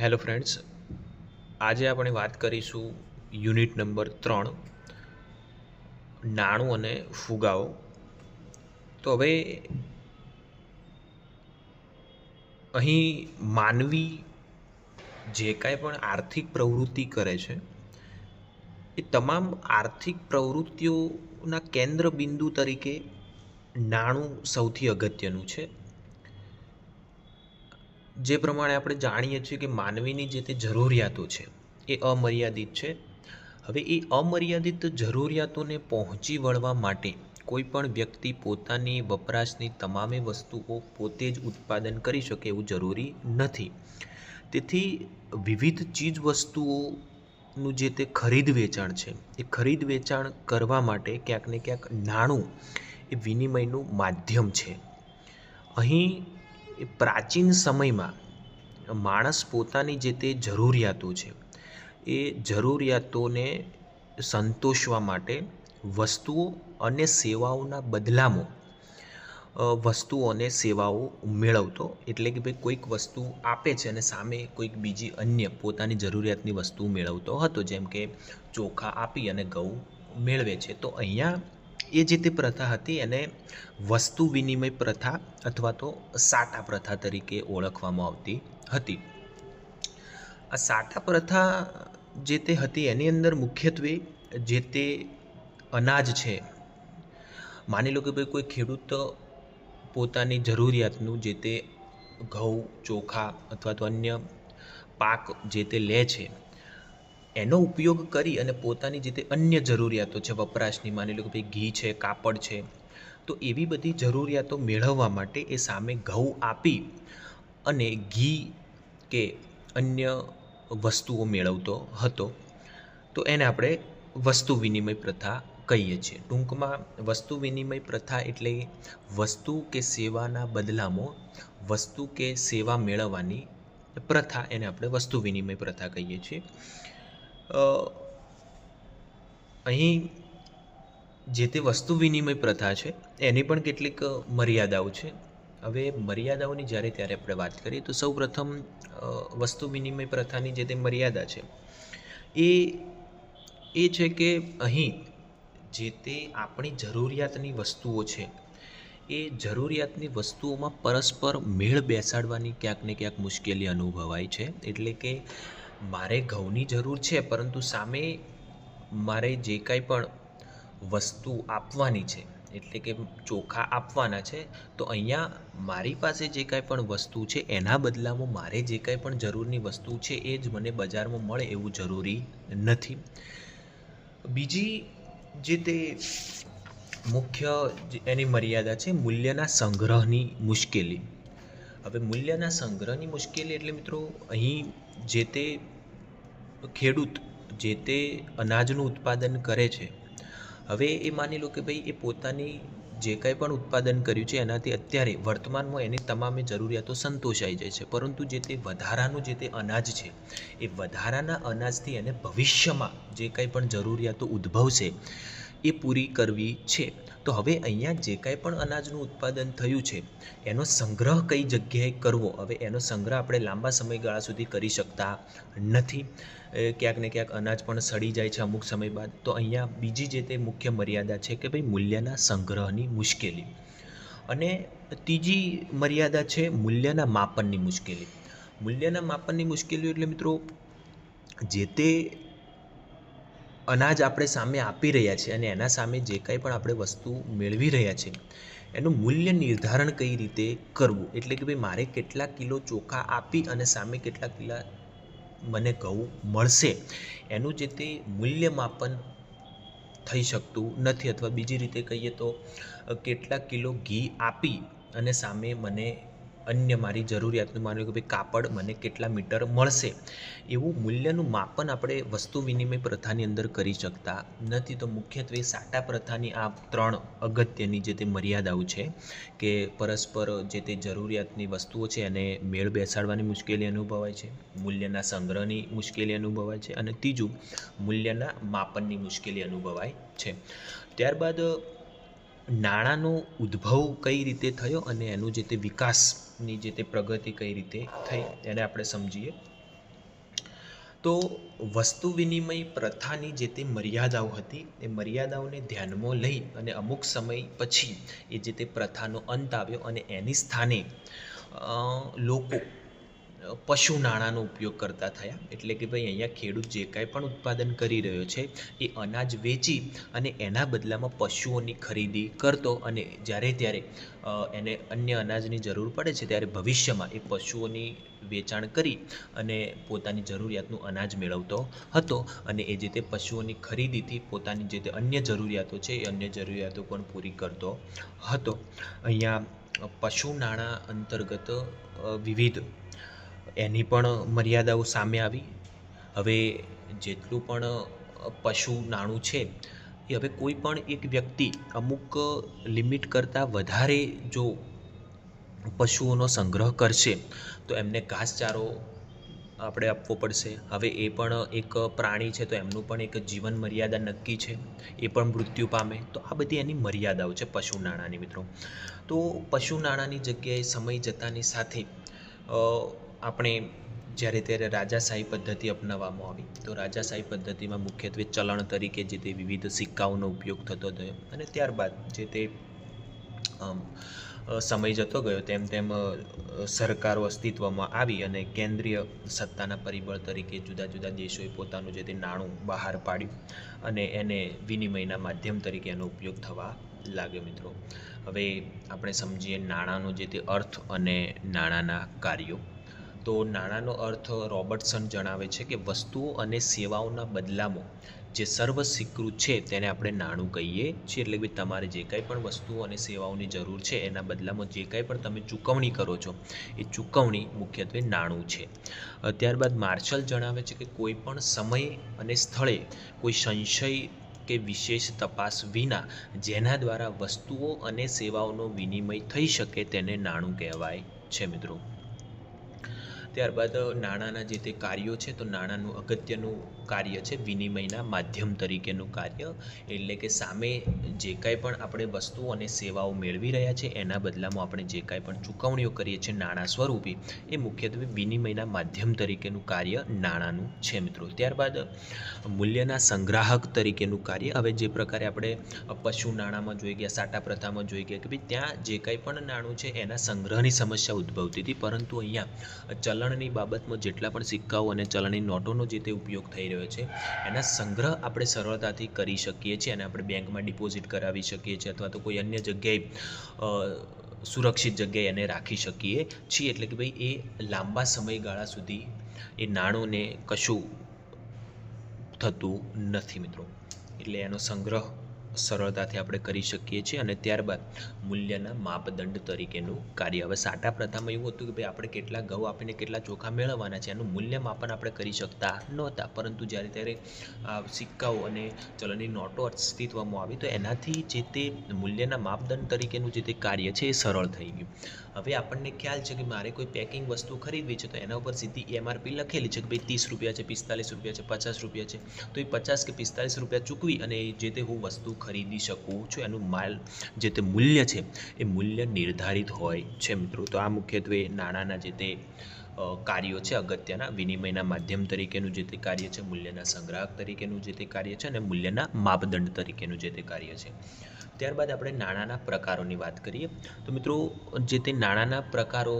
Hello friends આજે આપણે વાત કરીશું યુનિટ નંબર ત્રણ, નાણું અને ફુગાઓ તો હવે અહીં માનવી જે કાંઈ પણ આર્થિક પ્રવૃત્તિ કરે છે, એ તમામ આર્થિક પ્રવૃત્તિઓના કેન્દ્ર બિંદુ તરીકે નાણું સૌથી અગત્યનું છે. જે પ્રમાણે આપણે જાણીએ છીએ કે માનવીની જે તે જરૂરિયાતો છે, એ અમર્યાદિત છે. હવે એ અમર્યાદિત જરૂરિયાતોને પહોંચી વળવા માટે કોઈ પણ વ્યક્તિ પોતાની વપરાશની તમામે વસ્તુઓ પોતે જ ઉત્પાદન કરી શકે એવું જરૂરી નથી. તેથી વિવિધ ચીજ વસ્તુઓનું જે તે ખરીદ વેચાણ છે, એ ખરીદ વેચાણ કરવા માટે ક્યાંક ને ક્યાંક નાણું એ વિનિમયનું માધ્યમ છે. અહીં એ પ્રાચીન સમયમાં માણસ પોતાની જે તે જરૂરિયાતો છે, એ જરૂરિયાતોને સંતોષવા માટે વસ્તુઓ અને સેવાઓના બદલામાં વસ્તુઓ અને સેવાઓ મેળવતો. એટલે કે ભાઈ કોઈક વસ્તુ આપે છે અને સામે કોઈક બીજી અન્ય પોતાની જરૂરિયાતની વસ્તુ મેળવતો હતો. જેમ કે ચોખા આપી અને ઘઉં મેળવે છે. તો અહીંયા એ જે તે પ્રથા હતી એને વસ્તુ વિનિમય પ્રથા અથવા તો સાટા પ્રથા તરીકે ઓળખવામાં આવતી હતી. આ સાટા પ્રથા જે તે હતી એની અંદર મુખ્યત્વે જે તે અનાજ છે, માની લો કે ભાઈ કોઈ ખેડૂત પોતાની જરૂરિયાતનું જે તે ઘઉં, ચોખા અથવા તો અન્ય પાક જે તે લે છે એનો ઉપયોગ કરી અને પોતાની જે તે અન્ય જરૂરિયાતો છે, વપરાશની માની લો કે ભાઈ ઘી છે, કાપડ છે, તો એવી બધી જરૂરિયાતો મેળવવા માટે એ સામે ઘઉં આપી અને ઘી કે અન્ય વસ્તુઓ મેળવતો હતો. તો એને આપણે વસ્તુ વિનિમય પ્રથા કહીએ છીએ. ટૂંકમાં વસ્તુ વિનિમય પ્રથા એટલે વસ્તુ કે સેવાના બદલામાં, વસ્તુ કે સેવા મેળવવાની પ્રથા એને આપણે વસ્તુ વિનિમય પ્રથા કહીએ છીએ. અહીં જે તે વસ્તુ વિનિમય પ્રથા છે, એની પણ કેટલીક મર્યાદાઓ છે. હવે મર્યાદાઓની જ્યારે ત્યારે આપણે વાત કરીએ, તો સૌ પ્રથમ વસ્તુ વિનિમય પ્રથાની જે તે મર્યાદા છે, એ એ છે કે અહીં જે તે આપણી જરૂરિયાતની વસ્તુઓ છે, એ જરૂરિયાતની વસ્તુઓમાં પરસ્પર મેળ બેસાડવાની ક્યાંક ને ક્યાંક મુશ્કેલી અનુભવાય છે. એટલે કે મારે ઘઉંની જરૂર છે, પરંતુ સામે મારે જે કાંઈ પણ વસ્તુ આપવાની છે, એટલે કે ચોખા આપવાના છે, તો અહીંયા મારી પાસે જે કાંઈ પણ વસ્તુ છે, એના બદલામાં મારે જે કાંઈ પણ જરૂરની વસ્તુ છે, એ જ મને બજારમાં મળે એવું જરૂરી નથી. બીજી જે તે મુખ્ય એની મર્યાદા છે, મૂલ્યના સંગ્રહની મુશ્કેલી. હવે મૂલ્યના સંગ્રહની મુશ્કેલી એટલે મિત્રો, અહીં જે તે ખેડૂત જે તે અનાજનું ઉત્પાદન કરે છે, હવે એ માની લો કે ભાઈ એ પોતાની જે કાંઈ પણ ઉત્પાદન કર્યું છે, એનાથી અત્યારે વર્તમાનમાં એની તમામે જરૂરિયાતો સંતોષાઈ જાય છે. પરંતુ જે તે વધારાનું જે તે અનાજ છે, એ વધારાના અનાજથી એને ભવિષ્યમાં જે કાંઈ પણ જરૂરિયાતો ઉદ્ભવશે એ પૂરી કરવી છે. તો હવે અહીંયા જે કાંઈ પણ અનાજનું ઉત્પાદન થયું છે, એનો સંગ્રહ કઈ જગ્યાએ કરવો? હવે એનો સંગ્રહ આપણે લાંબા સમયગાળા સુધી કરી શકતા નથી. ક્યાંક ને ક્યાંક અનાજ પણ સડી જાય છે અમુક સમય બાદ. તો અહીંયા બીજી જે તે મુખ્ય મર્યાદા છે કે ભાઈ મૂલ્યના સંગ્રહની મુશ્કેલી. અને ત્રીજી મર્યાદા છે મૂલ્યના માપનની મુશ્કેલી. મૂલ્યના માપનની મુશ્કેલીઓ એટલે મિત્રો, જે તે અનાજ આપણે સામે આપી રહ્યા છીએ અને એના સામે જે કાંઈ પણ આપણે વસ્તુ મેળવી રહ્યા છીએ, એનું મૂલ્ય નિર્ધારણ કઈ રીતે કરવું? એટલે કે ભાઈ મારે કેટલા કિલો ચોખા આપી અને સામે કેટલા કિલા મને ઘઉં મળશે, એનું જે તે મૂલ્યમાપન થઈ શકતું નથી. અથવા બીજી રીતે કહીએ તો કેટલા કિલો ઘી આપી અને સામે મને અન્ય મારી જરૂરિયાતનું માની કે ભાઈ કાપડ મને કેટલા મીટર મળશે? એવું મૂલ્યનું માપન આપણે વસ્તુ વિનિમય પ્રથાની અંદર કરી શકતા નથી. તો મુખ્યત્વે સાટા પ્રથાની આ ત્રણ અગત્યની જે તે મર્યાદાઓ છે કે પરસ્પર જે તે જરૂરિયાતની વસ્તુઓ છે એને મેળ બેસાડવાની મુશ્કેલી અનુભવાય છે, મૂલ્યના સંગ્રહની મુશ્કેલી અનુભવાય છે અને ત્રીજું મૂલ્યના માપનની મુશ્કેલી અનુભવાય છે. ત્યારબાદ નાણાંનો ઉદ્ભવ કઈ રીતે થયો અને એનું જે તે વિકાસની જે તે પ્રગતિ કઈ રીતે થઈ એને આપણે સમજીએ. તો વસ્તુ વિનિમય પ્રથાની જે તે મર્યાદાઓ હતી, એ મર્યાદાઓને ધ્યાનમાં લઈ અને અમુક સમય પછી એ જે તે પ્રથાનો અંત આવ્યો અને એની સ્થાને લોકો પશુ નાણાંનો ઉપયોગ કરતા થયા. એટલે કે ભાઈ અહીંયા ખેડૂત જે કાંઈ પણ ઉત્પાદન કરી રહ્યો છે, એ અનાજ વેચી અને એના બદલામાં પશુઓની ખરીદી કરતો અને જ્યારે ત્યારે એને અન્ય અનાજની જરૂર પડે છે, ત્યારે ભવિષ્યમાં એ પશુઓની વેચાણ કરી અને પોતાની જરૂરિયાતનું અનાજ મેળવતો હતો અને એ જે તે પશુઓની ખરીદીથી પોતાની જે તે અન્ય જરૂરિયાતો છે, એ અન્ય જરૂરિયાતો પણ પૂરી કરતો હતો. અહીંયા પશુ નાણાં અંતર્ગત વિવિધ એની પણ મર્યાદાઓ સામે આવી. હવે જેટલું પણ પશુ નાણું છે, એ હવે કોઈ પણ એક વ્યક્તિ અમુક લિમિટ કરતાં વધારે જો પશુઓનો સંગ્રહ કરશે, તો એમને ઘાસચારો આપણે આપવો પડશે. હવે એ પણ એક પ્રાણી છે, તો એમનું પણ એક જીવન મર્યાદા નક્કી છે, એ પણ મૃત્યુ પામે. તો આ બધી એની મર્યાદાઓ છે પશુ નાણાંની, મિત્રો. તો પશુ નાણાંની જગ્યાએ સમય જતાની સાથે આપણે જ્યારે ત્યારે રાજાશાહી પદ્ધતિ અપનાવવામાં આવી, તો રાજાશાહી પદ્ધતિમાં મુખ્યત્વે ચલણ તરીકે જે તે વિવિધ સિક્કાઓનો ઉપયોગ થતો થયો અને ત્યારબાદ જે તે સમય જતો ગયો તેમ તેમ સરકારો અસ્તિત્વમાં આવી અને કેન્દ્રીય સત્તાના પરિબળ તરીકે જુદા જુદા દેશોએ પોતાનું જે તે નાણું બહાર પાડ્યું અને એને વિનિમયના માધ્યમ તરીકે એનો ઉપયોગ થવા લાગ્યો મિત્રો. હવે આપણે સમજીએ નાણાંનો જે તે અર્થ અને નાણાંના કાર્યો. તો નાણાંનો અર્થ રોબર્ટસન જણાવે છે કે વસ્તુઓ અને સેવાઓના બદલામાં જે સર્વ સ્વીકૃત છે તેને આપણે નાણું કહીએ છીએ. એટલે કે તમારે જે કાંઈ પણ વસ્તુઓ અને સેવાઓની જરૂર છે એના બદલામાં જે કાંઈ પણ તમે ચૂકવણી કરો છો, એ ચૂકવણી મુખ્યત્વે નાણું છે. ત્યારબાદ માર્શલ જણાવે છે કે કોઈ પણ સમય અને સ્થળે કોઈ સંશય કે વિશેષ તપાસ વિના જેના દ્વારા વસ્તુઓ અને સેવાઓનો વિનિમય થઈ શકે તેને નાણું કહેવાય છે મિત્રો. ત્યારબાદ નાણાંના જે તે કાર્યો છે, તો નાણાંનું અગત્યનું કાર્ય છે, વિનિમયના માધ્યમ તરીકેનું કાર્ય. એટલે કે સામે જે કાંઈ પણ આપણે વસ્તુઓ અને સેવાઓ મેળવી રહ્યા છે, એના બદલામાં આપણે જે કાંઈ પણ ચૂકવણીઓ કરીએ છીએ નાણાં સ્વરૂપે, એ મુખ્યત્વે વિનિમયના માધ્યમ તરીકેનું કાર્ય નાણાંનું છે મિત્રો. ત્યારબાદ મૂલ્યના સંગ્રાહક તરીકેનું કાર્ય. હવે જે પ્રકારે આપણે પશુ નાણાંમાં જોઈ ગયા, સાટા પ્રથામાં જોઈ ગયા કે ભાઈ ત્યાં જે કાંઈ પણ નાણું છે, એના સંગ્રહની સમસ્યા ઉદ્ભવતી હતી. પરંતુ અહીંયા ચલણની બાબતમાં જેટલા પણ સિક્કાઓ અને ચલણની નોટોનો જે તે ઉપયોગ થઈ રહ્યો છે, એના સંગ્રહ આપણે સરળતાથી કરી શકીએ છીએ અને આપણે બેંકમાં ડિપોઝિટ કરાવી શકીએ છીએ અથવા તો કોઈ અન્ય જગ્યાએ સુરક્ષિત જગ્યાએ એને રાખી શકીએ છીએ. એટલે કે ભાઈ એ લાંબા સમયગાળા સુધી એ નાણુંને કશું થતું નથી મિત્રો. એટલે એનો સંગ્રહ સરળતાથી આપણે કરી શકીએ છીએ અને ત્યારબાદ મૂલ્યના માપદંડ તરીકેનું કાર્ય. હવે સાટા પ્રથામાં એવું હતું કે ભાઈ આપણે કેટલા ઘઉં આપીને કેટલા ચોખા મેળવવાના છે, એનું મૂલ્ય માપન આપણે કરી શકતા નહોતા. પરંતુ જ્યારે ત્યારે આ સિક્કાઓ અને ચલણની નોટો અસ્તિત્વમાં આવી, તો એનાથી જે તે મૂલ્યના માપદંડ તરીકેનું જે તે કાર્ય છે એ સરળ થઈ ગયું. હવે આપણને ખ્યાલ છે કે મારે કોઈ પેકિંગ વસ્તુ ખરીદવી છે તો એના ઉપર સીધી એમઆરપી લખેલી છે કે ભાઈ ત્રીસ રૂપિયા છે, પિસ્તાલીસ રૂપિયા છે, પચાસ રૂપિયા છે. તો એ પચાસ કે પિસ્તાલીસ રૂપિયા ચૂકવી અને જે તે હું વસ્તુ ખરીદી શકું છું, એનું માલ જે તે મૂલ્ય છે, એ મૂલ્ય નિર્ધારિત હોય છે મિત્રો. તો આ મુખ્યત્વે નાણાંના જે તે કાર્યો છે, અગત્યના વિનિમયના માધ્યમ તરીકેનું જે તે કાર્ય છે, મૂલ્યના સંગ્રાહક તરીકેનું જે તે કાર્ય છે અને મૂલ્યના માપદંડ તરીકેનું જે તે કાર્ય છે. ત્યારબાદ આપણે નાણાંના પ્રકારોની વાત કરીએ. તો મિત્રો, જે તે નાણાંના પ્રકારો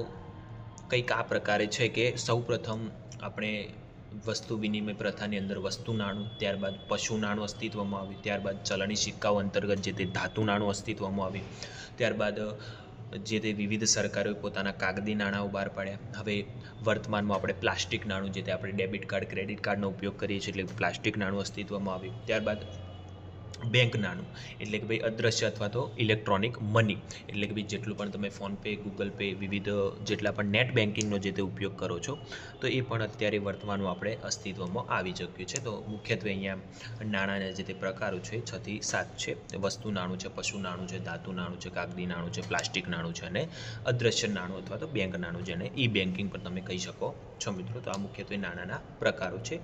કંઈક આ પ્રકારે છે કે સૌપ્રથમ આપણે વસ્તુ વિનિમય પ્રથાની અંદર વસ્તુ નાણું, ત્યારબાદ પશુ નાણું અસ્તિત્વમાં આવ્યું, ત્યારબાદ ચલણી સિક્કાઓ અંતર્ગત જે તે ધાતુ નાણું અસ્તિત્વમાં આવ્યું, ત્યારબાદ જે તે વિવિધ સરકારોએ પોતાના કાગદી નાણાંઓ બહાર પાડ્યા. હવે વર્તમાનમાં આપણે પ્લાસ્ટિક નાણું જે તે આપણે ડેબિટ કાર્ડ, ક્રેડિટ કાર્ડનો ઉપયોગ કરીએ છીએ એટલે પ્લાસ્ટિક નાણું અસ્તિત્વમાં આવ્યું. ત્યારબાદ બેંક નાણું એટલે કે ભાઈ અદ્રશ્ય અથવા તો ઇલેક્ટ્રોનિક મની એટલે કે ભાઈ જેટલું પણ તમે ફોનપે ગૂગલ પે વિવિધ જેટલા પણ નેટ બેન્કિંગનો જે તે ઉપયોગ કરો છો, તો એ પણ અત્યારે વર્તમાનમાં આપણે અસ્તિત્વમાં આવી ચૂક્યું છે. તો મુખ્યત્વે અહીંયા નાણાંના જે તે પ્રકારો છે, છ થી સાત છે. વસ્તુ નાણું છે, પશુ નાણું છે, ધાતુ નાણું છે, કાગદી નાણું છે, પ્લાસ્ટિક નાણું છે અને અદ્રશ્ય નાણું અથવા તો બેંક નાણું જેને ઈ બેન્કિંગ પણ તમે કહી શકો છો મિત્રો. તો આ મુખ્યત્વે નાણાંના પ્રકારો છે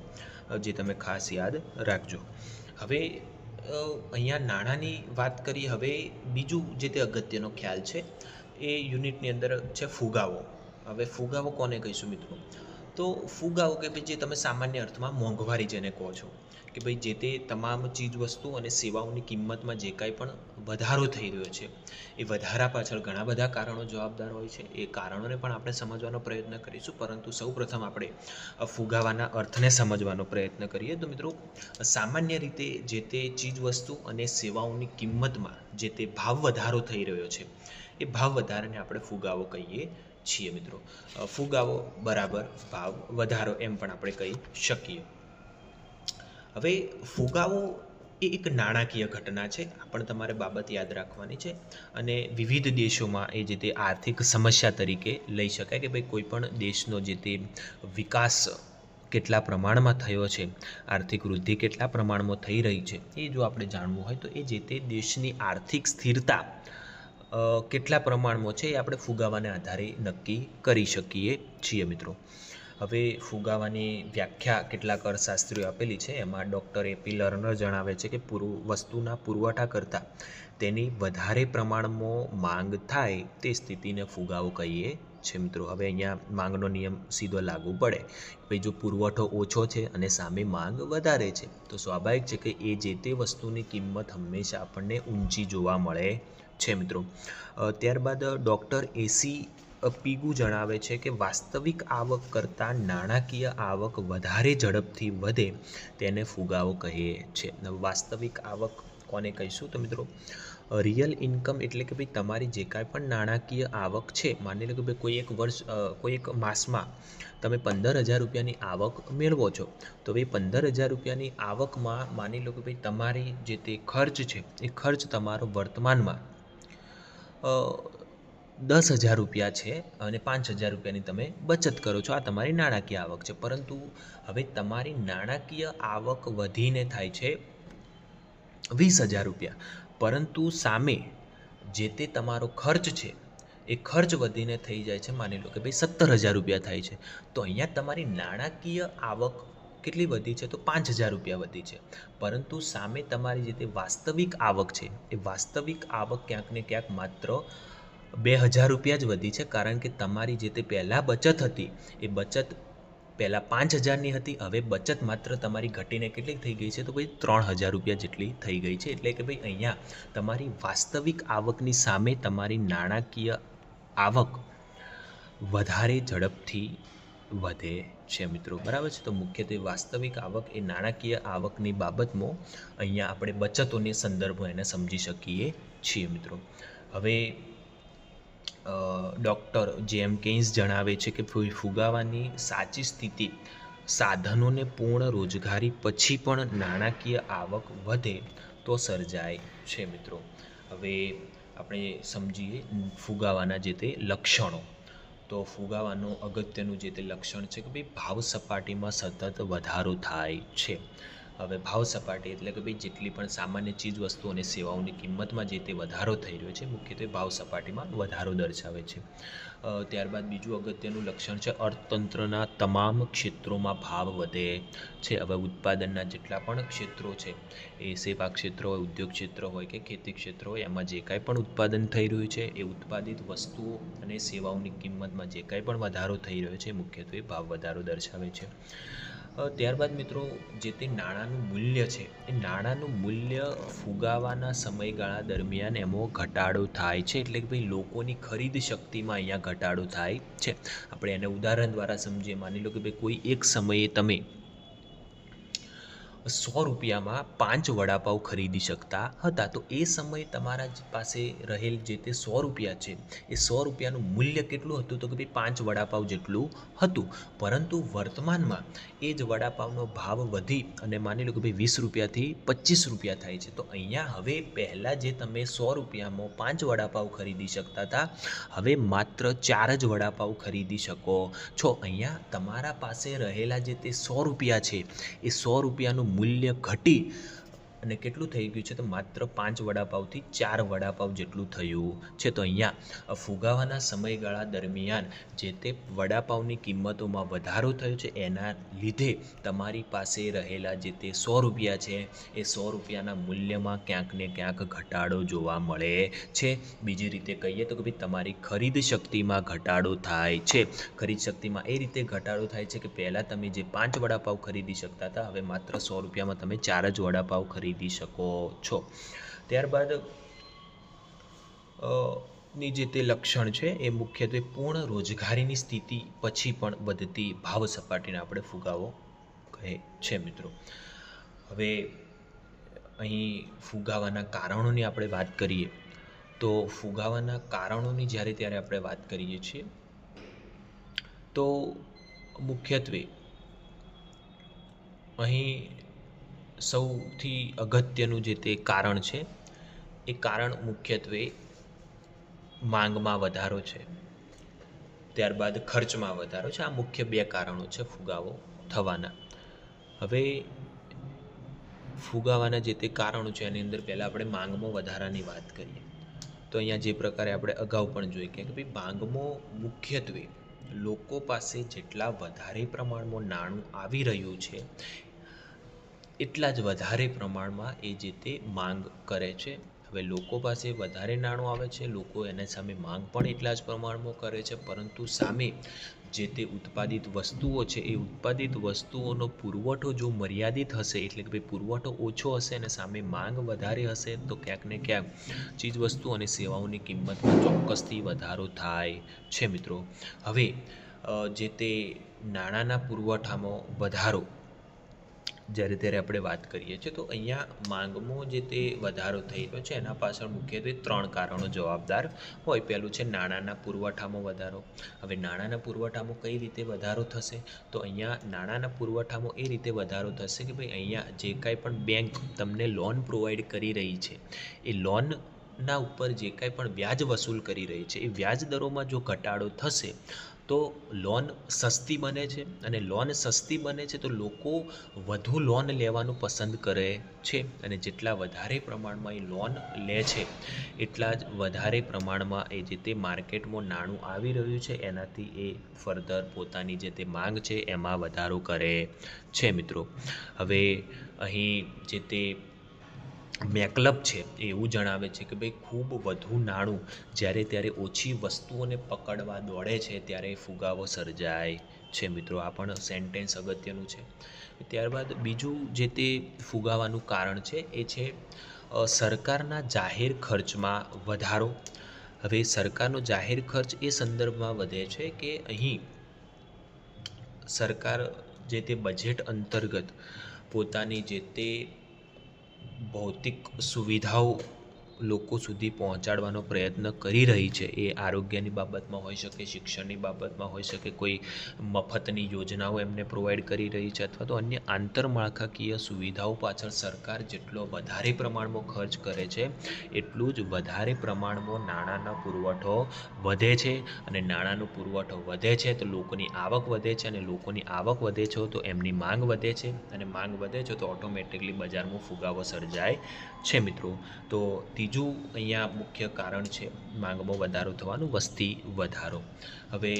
જે તમે ખાસ યાદ રાખજો. હવે અહીંયા નાણાંની વાત કરી, હવે બીજું જે તે અગત્યનો ખ્યાલ છે એ યુનિટની અંદર છે ફુગાવો. હવે ફુગાવો કોને કહીશું મિત્રો? તો ફુગાવો કે ભાઈ જે તમે સામાન્ય અર્થમાં મોંઘવારી જેને કહો છો. કે ભાઈ જે તે તમામ ચીજવસ્તુ અને સેવાઓની કિંમતમાં જે કાંઈ પણ વધારો થઈ રહ્યો છે, એ વધારા પાછળ ઘણા બધા કારણો જવાબદાર હોય છે. એ કારણોને પણ આપણે સમજવાનો પ્રયત્ન કરીશું, પરંતુ સૌપ્રથમ આપણે ફુગાવાના અર્થને સમજવાનો પ્રયત્ન કરીએ. તો મિત્રો, સામાન્ય રીતે જે તે ચીજવસ્તુ અને સેવાઓની કિંમતમાં જે તે ભાવ વધારો થઈ રહ્યો છે, એ ભાવ વધારાને આપણે ફુગાવો કહીએ છીએ મિત્રો. ફુગાવો બરાબર ભાવ વધારો એમ પણ આપણે કહી શકીએ. હવે ફુગાવો એ એક નાણાકીય ઘટના છે, આ પણ તમારે બાબત યાદ રાખવાની છે અને વિવિધ દેશોમાં એ જે તે આર્થિક સમસ્યા તરીકે લઈ શકાય કે ભાઈ કોઈપણ દેશનો જે તે વિકાસ કેટલા પ્રમાણમાં થયો છે, આર્થિક વૃદ્ધિ કેટલા પ્રમાણમાં થઈ રહી છે, એ જો આપણે જાણવું હોય તો એ જે તે દેશની આર્થિક સ્થિરતા કેટલા પ્રમાણમાં છે એ આપણે ફુગાવાને આધારે નક્કી કરી શકીએ છીએ મિત્રો. હવે ફુગાવાની વ્યાખ્યા કેટલાક અર્થશાસ્ત્રીઓ આપેલી છે. એમાં ડૉક્ટર એપી લર્નર જણાવે છે કે પૂર્વ વસ્તુના પુરવઠા કરતાં તેની વધારે પ્રમાણમાં માંગ થાય તે સ્થિતિને ફુગાવો કહીએ છે મિત્રો. હવે અહીંયા માંગનો નિયમ સીધો લાગુ પડે. ભાઈ, જો પુરવઠો ઓછો છે અને સામે માંગ વધારે છે, તો સ્વાભાવિક છે કે એ જે તે વસ્તુની કિંમત હંમેશા આપણને ઊંચી જોવા મળે છે મિત્રો. ત્યારબાદ ડૉક્ટર એસી પીગુ જણાવે છે કે વાસ્તવિક આવક કરતાં નાણાકીય આવક વધારે ઝડપથી વધે તેને ફુગાવો કહીએ છે. વાસ્તવિક આવક કોને કહીશું તો મિત્રો? રિયલ ઇન્કમ એટલે કે ભાઈ તમારી જે કાંઈ પણ નાણાકીય આવક છે, માની લો કે ભાઈ કોઈ એક વર્ષ કોઈ એક માસમાં તમે પંદર હજાર રૂપિયાની આવક મેળવો છો, તો ભાઈ પંદર હજાર રૂપિયાની આવકમાં માની લો કે ભાઈ તમારી જે તે ખર્ચ છે, એ ખર્ચ તમારો વર્તમાનમાં દસ હજાર રૂપિયા છે અને પાંચ હજાર રૂપિયાની તમે બચત કરો છો. આ તમારી નાણાકીય આવક છે. પરંતુ હવે તમારી નાણાકીય આવક વધીને થાય છે વીસ હજાર રૂપિયા. પરંતુ સામે જે તે તમારો ખર્ચ છે, એ ખર્ચ વધીને થઈ જાય છે. માની લો કે ભાઈ સત્તર હજાર રૂપિયા થાય છે. તો અહીંયા તમારી નાણાકીય આવક કેટલી વધી છે? તો પાંચ હજાર રૂપિયા વધી છે. પરંતુ સામે તમારી જે તે વાસ્તવિક આવક છે, એ વાસ્તવિક આવક ક્યાંક ને ક્યાંક માત્ર બે હજાર રૂપિયા જ વધી છે, કારણ કે તમારી જે તે પહેલાં બચત હતી, એ બચત પહેલાં પાંચ હજારની હતી, હવે બચત માત્ર તમારી ઘટીને કેટલી થઈ ગઈ છે, તો ભાઈ ત્રણ હજાર રૂપિયા જેટલી થઈ ગઈ છે, એટલે કે ભાઈ અહીંયા તમારી વાસ્તવિક આવકની સામે તમારી નાણાકીય આવક વધારે ઝડપથી વધે છે મિત્રો, બરાબર છે? તો મુખ્યત્વે વાસ્તવિક આવક એ નાણાકીય આવકની બાબતમાં અહીંયા આપણે બચતોની સંદર્ભો એને સમજી શકીએ છીએ મિત્રો. હવે ડૉક્ટર જેમ કેન્સ જણાવે છે કે ફુગાવાની સાચી સ્થિતિ સાધનોને પૂર્ણ રોજગારી પછી પણ નાણાકીય આવક વધે તો સર્જાય છે મિત્રો. હવે આપણે સમજીએ ફુગાવાના જે તે લક્ષણો. તો ફુગાવાનું અગત્યનું જે તે લક્ષણ છે કે ભાઈ ભાવ સપાટીમાં સતત વધારો થાય છે. હવે ભાવ સપાટી એટલે કે ભાઈ જેટલી પણ સામાન્ય ચીજ વસ્તુઓ અને સેવાઓની કિંમતમાં જે તે વધારો થઈ રહ્યો છે, મુખ્યત્વે ભાવ સપાટીમાં વધારો દર્શાવે છે. ત્યારબાદ બીજું અગત્યનું લક્ષણ છે, અર્થતંત્રના તમામ ક્ષેત્રોમાં ભાવ વધે છે. હવે ઉત્પાદનના જેટલા પણ ક્ષેત્રો છે, એ સેવા ક્ષેત્ર હોય, ઉદ્યોગ ક્ષેત્ર હોય કે ખેતી ક્ષેત્ર હોય, એમાં જે કાંઈ પણ ઉત્પાદન થઈ રહ્યું છે, એ ઉત્પાદિત વસ્તુઓ અને સેવાઓની કિંમતમાં જે કાંઈ પણ વધારો થઈ રહ્યો છે, મુખ્યત્વે ભાવ વધારો દર્શાવે છે. ત્યારબાદ મિત્રો, જે તે નાણાંનું મૂલ્ય છે, એ નાણાંનું મૂલ્ય ફુગાવાના સમયગાળા દરમિયાન એમાં ઘટાડો થાય છે. એટલે કે ભાઈ, લોકોની ખરીદ શક્તિમાં અહીંયા ઘટાડો થાય છે. આપણે એને ઉદાહરણ દ્વારા સમજીએ. માની લો કે ભાઈ, કોઈ એક સમયે તમે સો રૂપિયામાં પાંચ વડાપાઉં ખરીદી શકતા હતા. તો એ સમયે તમારા પાસે રહેલ જે તે સો રૂપિયા છે, એ સો રૂપિયાનું મૂલ્ય કેટલું હતું? તો કે ભાઈ પાંચ વડાપાઉં જેટલું હતું. પરંતુ વર્તમાનમાં એ જ વડાપાઉંનો ભાવ વધી અને માની લો કે ભાઈ વીસ રૂપિયાથી પચીસ રૂપિયા થાય છે. તો અહીંયા હવે પહેલાં જે તમે સો રૂપિયામાં પાંચ વડાપાઉં ખરીદી શકતા હતા, હવે માત્ર ચાર જ વડાપાઉં ખરીદી શકો છો. અહીંયા તમારા પાસે રહેલા જે તે સો રૂપિયા છે, એ સો રૂપિયાનું મૂલ્ય ઘટી અને કેટલું થઈ ગયું છે તો માત્ર પાંચ વડાપાવથી ચાર વડાપાવ જેટલું થયું છે. તો અહીંયા ફુગાવાના સમયગાળા દરમિયાન જે તે વડાપાવની કિંમતોમાં વધારો થયો છે, એના લીધે તમારી પાસે રહેલા જે તે સો રૂપિયા છે, એ સો રૂપિયાના મૂલ્યમાં ક્યાંક ને ક્યાંક ઘટાડો જોવા મળે છે. બીજી રીતે કહીએ તો કે ભાઈ, તમારી ખરીદ શક્તિમાં ઘટાડો થાય છે. ખરીદ શક્તિમાં એ રીતે ઘટાડો થાય છે કે પહેલાં તમે જે પાંચ વડાપાવ ખરીદી શકતા હતા, હવે માત્ર સો રૂપિયામાં તમે ચાર જ વડાપાવ ખરીદી શકો છો. ત્યારબાદની જે તે લક્ષણ છે એ મુખ્યત્વે પૂર્ણ રોજગારીની સ્થિતિ પછી પણ વધતી ભાવ સપાટીને આપણે ફુગાવો કહે છે મિત્રો. હવે અહીં ફુગાવાના કારણોની આપણે વાત કરીએ, તો ફુગાવાના કારણોની જ્યારે ત્યારે આપણે વાત કરીએ છીએ, તો મુખ્યત્વે અહીં સૌથી અગત્યનું જે તે કારણ છે, એ કારણ મુખ્યત્વે માંગમાં વધારો છે. ત્યારબાદ ખર્ચમાં વધારો છે. આ મુખ્ય બે કારણો છે ફુગાવો થવાના. હવે ફુગાવાના જે તે કારણો છે, એની અંદર પહેલાં આપણે માંગમાં વધારાની વાત કરીએ. તો અહીંયા જે પ્રકારે આપણે અગાઉ પણ જોઈ કે ભાઈ માંગમાં મુખ્યત્વે લોકો પાસે જેટલા વધારે પ્રમાણમાં નાણું આવી રહ્યું છે એટલા જ વધારે પ્રમાણમાં એ જે તે માંગ કરે છે. હવે લોકો પાસે વધારે નાણું આવે છે, લોકો એના સામે માંગ પણ એટલા જ પ્રમાણમાં કરે છે, પરંતુ સામે જે તે ઉત્પાદિત વસ્તુઓ છે, એ ઉત્પાદિત વસ્તુઓનો પુરવઠો જો મર્યાદિત હશે, એટલે કે ભાઈ પુરવઠો ઓછો હશે અને સામે માંગ વધારે હશે, તો ક્યાંક ને ક્યાંક ચીજવસ્તુ અને સેવાઓની કિંમતમાં ચોક્કસથી વધારો થાય છે મિત્રો. હવે જે તે નાણાંના પુરવઠામાં વધારો જ્યારે ત્યારે આપણે વાત કરીએ છીએ, તો અહીંયા માંગમાં જે તે વધારો રહ્યો છે, એના પાછળ મુખ્યત્વે ત્રણ કારણો જવાબદાર હોય. પહેલું છે નાણાંના પુરવઠામાં વધારો. હવે નાણાંના પુરવઠામાં કઈ રીતે વધારો થશે? તો અહીંયા નાણાંના પુરવઠામાં એ રીતે વધારો થશે કે ભાઈ અહીંયા જે કાંઈ પણ બેંક તમને લોન પ્રોવાઈડ કરી રહી છે, એ લોનના ઉપર જે કાંઈ પણ વ્યાજ વસૂલ કરી રહી છે, એ વ્યાજ દરોમાં જો ઘટાડો થશે તો લોન સસ્તી બને છે અને લોન સસ્તી બને છે તો લોકો વધુ લોન લેવાનું પસંદ કરે છે અને જેટલા વધારે પ્રમાણમાં એ લોન લે છે, એટલા જ વધારે પ્રમાણમાં એ જે તે માર્કેટમાં નાણું આવી રહ્યું છે, એનાથી એ ફર્ધર પોતાની જે તે માંગ છે, એમાં વધારો કરે છે મિત્રો. હવે અહીં જે તે મેકલબ છે એવું જણાવે છે કે ભાઈ ખૂબ વધુ નાણું જ્યારે ત્યારે ઓછી વસ્તુઓને પકડવા દોડે છે, ત્યારે ફુગાવો સર્જાય છે મિત્રો. આ પણ સેન્ટેન્સ અગત્યનું છે. ત્યારબાદ બીજું જે તે ફુગાવાનું કારણ છે, એ છે સરકારના જાહેર ખર્ચમાં વધારો. હવે સરકારનો જાહેર ખર્ચ એ સંદર્ભમાં વધે છે કે અહીં સરકાર જે તે બજેટ અંતર્ગત પોતાની જે તે ભૌતિક સુવિધાઓ લોકો સુધી પહોંચાડવાનો પ્રયત્ન કરી રહી છે. એ આરોગ્યની બાબતમાં હોઈ શકે, શિક્ષણની બાબતમાં હોઈ શકે, કોઈ મફતની યોજનાઓ એમને પ્રોવાઈડ કરી રહી છે અથવા તો અન્ય આંતરમાળખાકીય સુવિધાઓ પાછળ સરકાર જેટલો વધારે પ્રમાણમાં ખર્ચ કરે છે, એટલું જ વધારે પ્રમાણમાં નાણાંનો પુરવઠો વધે છે અને નાણાંનો પુરવઠો વધે છે તો લોકોની આવક વધે છે અને લોકોની આવક વધે છે તો એમની માંગ વધે છે અને માંગ વધે છે તો ઓટોમેટિકલી બજારમાં ફુગાવો સર્જાય છે મિત્રો. તો ત્રીજું અહીંયા મુખ્ય કારણ છે માંગમાં વધારો થવાનું વસ્તી વધારો. હવે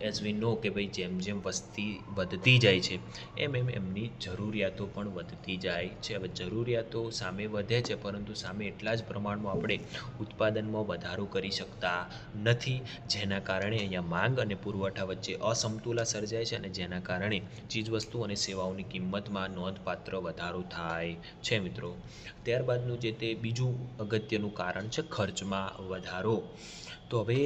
એઝ વી નો કે ભાઈ જેમ જેમ વસ્તી વધતી જાય છે, એમ એમ એમની જરૂરિયાતો પણ વધતી જાય છે. હવે જરૂરિયાતો સામે વધે છે, પરંતુ સામે એટલા જ પ્રમાણમાં આપણે ઉત્પાદનમાં વધારો કરી શકતા નથી, જેના કારણે અહીંયા માંગ અને પુરવઠા વચ્ચે અસમતુલા સર્જાય છે અને જેના કારણે ચીજવસ્તુ અને સેવાઓની કિંમતમાં નોંધપાત્ર વધારો થાય છે મિત્રો. ત્યારબાદનું જે તે બીજું અગત્યનું કારણ છે ખર્ચમાં વધારો. તો હવે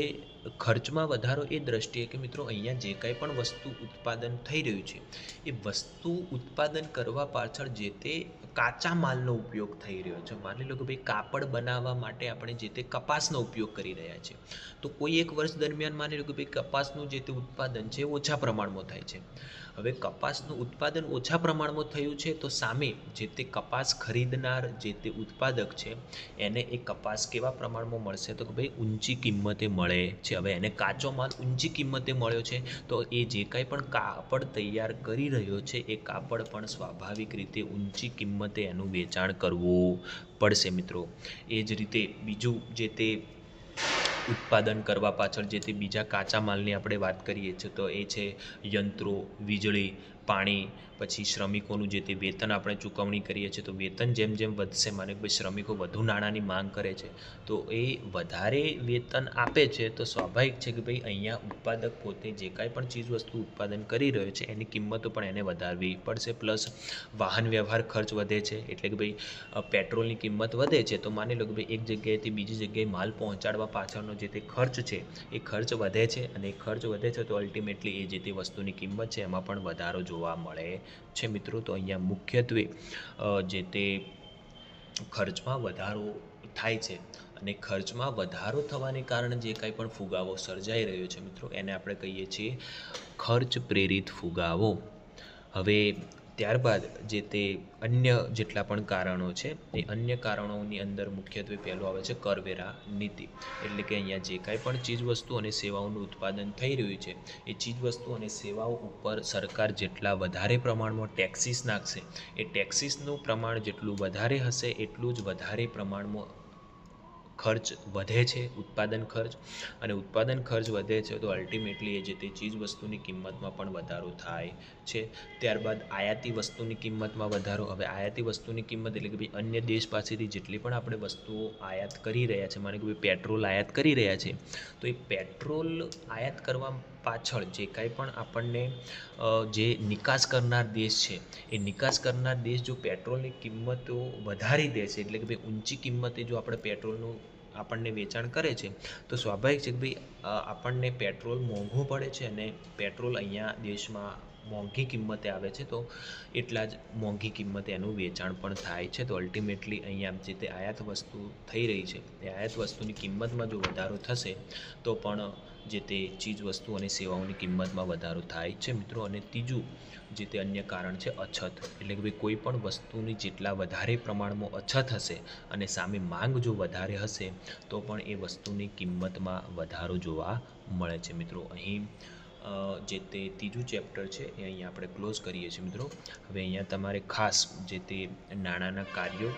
ખર્ચમાં વધારો એ દ્રષ્ટિએ કે મિત્રો અહીંયા જે કાંઈ પણ વસ્તુ ઉત્પાદન થઈ રહ્યું છે, એ વસ્તુ ઉત્પાદન કરવા પાછળ જે તે કાચા માલનો ઉપયોગ થઈ રહ્યો છે. માની લો કે ભાઈ કાપડ બનાવવા માટે આપણે જે તે કપાસનો ઉપયોગ કરી રહ્યા છીએ. તો કોઈ એક વર્ષ દરમિયાન માની લો કે ભાઈ કપાસનું જે તે ઉત્પાદન છે ઓછા પ્રમાણમાં થાય છે. હવે કપાસનું ઉત્પાદન ઓછા પ્રમાણમાં થયું છે, તો સામે જે તે કપાસ ખરીદનાર જે તે ઉત્પાદક છે, એને એ કપાસ કેવા પ્રમાણમાં મળશે? તો કે ભાઈ ઊંચી કિંમતે મળે છે. હવે એને કાચો માલ ઊંચી કિંમતે મળ્યો છે, તો એ જે કાંઈ પણ કાપડ તૈયાર કરી રહ્યો છે, એ કાપડ પણ સ્વાભાવિક રીતે ઊંચી કિંમતે એનું વેચાણ કરવું પડશે મિત્રો. એ જ રીતે બીજું જે તે ઉત્પાદન કરવા પાછળ જે તે બીજા કાચા માલની આપણે વાત કરીએ છીએ, તો એ છે યંત્રો, વીજળી, પાણી પછી શ્રમિકોનું જે તે વેતન આપણે ચૂકવણી કરીએ છીએ, તો વેતન જેમ જેમ વધશે, માને ભાઈ શ્રમિકો વધુ નાણાંની માંગ કરે છે, તો એ વધારે વેતન આપે છે, તો સ્વાભાવિક છે કે ભાઈ અહીંયા ઉત્પાદક પોતે જે કાંઈ પણ ચીજ વસ્તુ ઉત્પાદન કરી રહ્યો છે, એની કિંમતો પણ એને વધારવી પડશે, પ્લસ વાહન વ્યવહાર ખર્ચ વધે છે, એટલે કે ભાઈ પેટ્રોલની કિંમત વધે છે, તો માની લો કે ભાઈ એક જગ્યાએથી બીજી જગ્યાએ માલ પહોંચાડવા પાછળનો જે તે ખર્ચ છે, એ ખર્ચ વધે છે, અને ખર્ચ વધે છે, તો અલ્ટિમેટલી એ જે તે વસ્તુની કિંમત છે, એમાં પણ વધારો જોવા મળે છે મિત્રો, તો અહીંયા મુખ્યત્વે જે તે ખર્ચમાં વધારો થાય છે અને ખર્ચમાં વધારો થવાને કારણે જે કાંઈ પણ ફુગાવો સર્જાઈ રહ્યો છે મિત્રો, એને આપણે કહીએ છીએ ખર્ચ પ્રેરિત ફુગાવો. હવે ત્યારબાદ જે તે અન્ય જેટલા પણ કારણો છે, એ અન્ય કારણોની અંદર મુખ્યત્વે પહેલું આવે છે કરવેરા નીતિ. એટલે કે અહીંયા જે કાંઈ પણ ચીજવસ્તુ અને સેવાઓનું ઉત્પાદન થઈ રહ્યું છે, એ ચીજવસ્તુ અને સેવાઓ ઉપર સરકાર જેટલા વધારે પ્રમાણમાં ટેક્સીસ નાખશે, એ ટેક્સીસનું પ્રમાણ જેટલું વધારે હશે, એટલું જ વધારે પ્રમાણમાં ખર્ચ વધે છે, ઉત્પાદન ખર્ચ. અને ઉત્પાદન ખર્ચ વધે છે તો અલ્ટિમેટલી એ જે તે ચીજ વસ્તુની કિંમતમાં પણ વધારો થાય છે, ત્યારબાદ આયાતી વસ્તુની કિંમતમાં વધારો. હવે આયાતી વસ્તુની કિંમત એટલે કે ભાઈ અન્ય દેશ પાસેથી જેટલી પણ આપણે વસ્તુઓ આયાત કરી રહ્યા છે, માને કે ભાઈ પેટ્રોલ આયાત કરી રહ્યા છે, તો એ પેટ્રોલ આયાત કરવા પાછળ જે કાંઈ પણ આપણને જે નિકાસ કરનાર દેશ છે, એ નિકાસ કરનાર દેશ જો પેટ્રોલની કિંમતો વધારી દે છે, એટલે કે ભાઈ ઊંચી કિંમતે જો આપણે પેટ્રોલનું આપણને વેચાણ કરે છે, તો સ્વાભાવિક છે કે ભાઈ આપણને પેટ્રોલ મોંઘું પડે છે અને પેટ્રોલ અહીંયા દેશમાં મોંઘી કિંમતે આવે છે, તો એટલા જ મોંઘી કિંમતે એનું વેચાણ પણ થાય છે. તો અલ્ટિમેટલી અહીંયા જે તે આયાત વસ્તુ થઈ રહી છે, એ આયાત વસ્તુની કિંમતમાં જો વધારો થશે, તો પણ જે તે ચીજ વસ્તુ અને સેવાઓની કિંમતમાં વધારો થાય છે, મિત્રો. અને ત્રીજું જે તે અન્ય કારણ છે, અછત. એટલે કે કોઈ પણ વસ્તુની જેટલા વધારે પ્રમાણમાં અછત હશે અને સામે માંગ જો વધારે હશે, તો પણ એ વસ્તુની કિંમતમાં વધારો જોવા મળે છે, મિત્રો. અહીં જે તે ત્રીજું ચેપ્ટર છે એ અહીંયા આપણે ક્લોઝ કરીએ છીએ મિત્રો. હવે અહીંયા તમારે ખાસ જે તે નાણાંના કાર્યો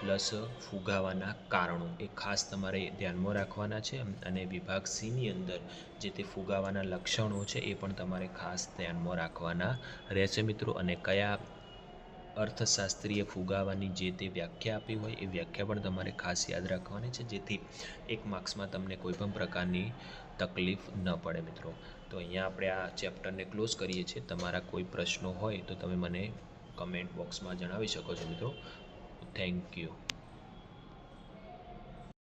પ્લસ ફુગાવાના કારણો એ ખાસ તમારે ધ્યાનમાં રાખવાના છે અને વિભાગ સીની અંદર જે તે ફુગાવાના લક્ષણો છે એ પણ તમારે ખાસ ધ્યાનમાં રાખવાના રહેશે મિત્રો. અને કયા અર્થશાસ્ત્રીય ફુગાવાની જે તે વ્યાખ્યા આપી હોય એ વ્યાખ્યા પણ તમારે ખાસ યાદ રાખવાની છે જેથી એક માર્ક્સમાં તમને કોઈ પણ પ્રકારની તકલીફ ન પડે મિત્રો. તો અહીંયા આપણે આ ચેપ્ટરને ક્લોઝ કરીએ છીએ. તમારા કોઈ પ્રશ્નો હોય તો તમે મને કમેન્ટ બોક્સમાં જણાવી શકો છો મિત્રો. Thank you